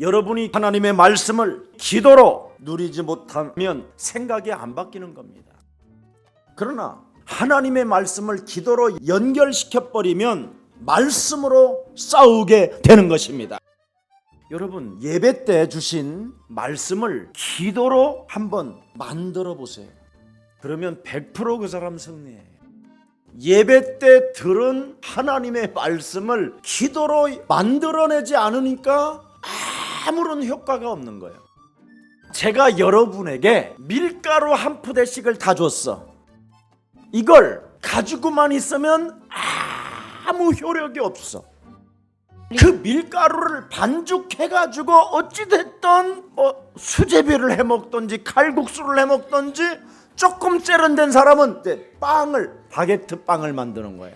여러분이 하나님의 말씀을 기도로 누리지 못하면 생각이 안 바뀌는 겁니다. 그러나 하나님의 말씀을 기도로 연결시켜 버리면 말씀으로 싸우게 되는 것입니다. 여러분 예배 때 주신 말씀을 기도로 한번 만들어 보세요. 그러면 100%그 사람 승리해요. 예배 때 들은 하나님의 말씀을 기도로 만들어내지 않으니까 아무런 효과가 없는 거예요. 제가 여러분에게 밀가루 한 푸대씩을 다 줬어. 이걸 가지고만 있으면 아무 효력이 없어. 그 밀가루를 반죽해가지고 어찌됐든 뭐 수제비를 해먹던지 칼국수를 해먹던지 조금 세련된 사람은 이제 빵을 바게트 빵을 만드는 거야.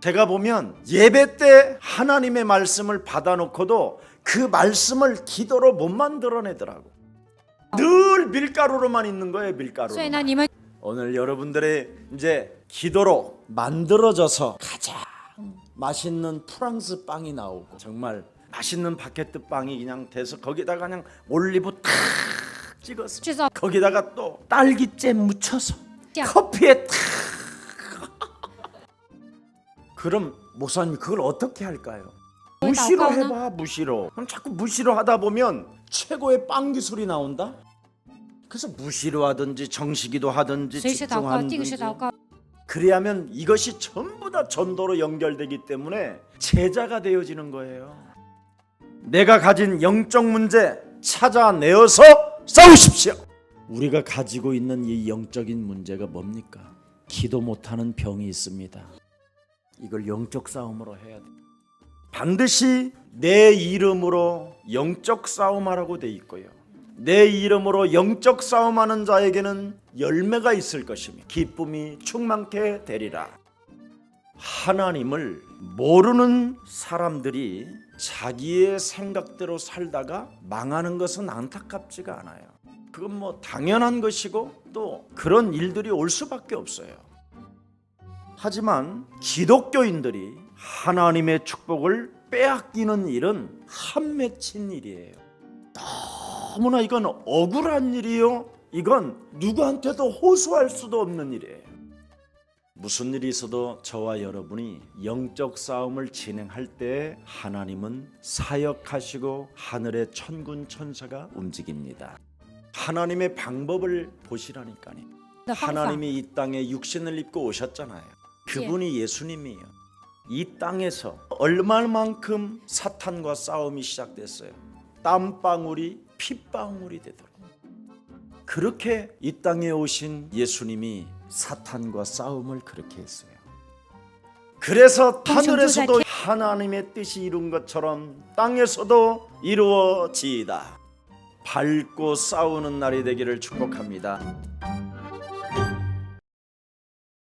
제가 보면 예배 때 하나님의 말씀을 받아놓고도 그 말씀을 기도로 못 만들어내더라고. 늘 밀가루로만 있는 거예요, 밀가루. 오늘 여러분들의 이제 기도로 만들어져서 가장 맛있는 프랑스 빵이 나오고 정말 맛있는 바게트 빵이 그냥 돼서 거기다가 그냥 올리브 탁 찍어서 거기다가 또 딸기잼 묻혀서 커피에 탁 그럼 목사님 그걸 어떻게 할까요? 무시로 해봐 무시로. 그럼 자꾸 무시로 하다 보면 최고의 빵 기술이 나온다. 그래서 무시로 하든지 정시기도 하든지 집중하든지. 그래야면 이것이 전부 다 전도로 연결되기 때문에 제자가 되어지는 거예요. 내가 가진 영적 문제 찾아내어서 싸우십시오. 우리가 가지고 있는 이 영적인 문제가 뭡니까? 기도 못하는 병이 있습니다. 이걸 영적 싸움으로 해야 돼. 반드시 내 이름으로 영적 싸움하라고 돼 있고요. 내 이름으로 영적 싸움하는 자에게는 열매가 있을 것이며 기쁨이 충만케 되리라. 하나님을 모르는 사람들이 자기의 생각대로 살다가 망하는 것은 안타깝지가 않아요. 그건 뭐 당연한 것이고 또 그런 일들이 올 수밖에 없어요. 하지만 기독교인들이 하나님의 축복을 빼앗기는 일은 한 맺힌 일이에요. 너무나 이건 억울한 일이요. 이건 누구한테도 호소할 수도 없는 일이에요. 무슨 일이 있어도 저와 여러분이 영적 싸움을 진행할 때 하나님은 사역하시고 하늘의 천군 천사가 움직입니다. 하나님의 방법을 보시라니까요. 네, 하나님이 이 땅에 육신을 입고 오셨잖아요. 그분이 예수님이에요. 이 땅에서 얼마만큼 사탄과 싸움이 시작됐어요. 땀방울이 핏방울이 되도록. 그렇게 이 땅에 오신 예수님이 사탄과 싸움을 그렇게 했어요. 그래서 하늘에서도 하나님의 뜻이 이룬 것처럼 땅에서도 이루어지이다. 밝고 싸우는 날이 되기를 축복합니다.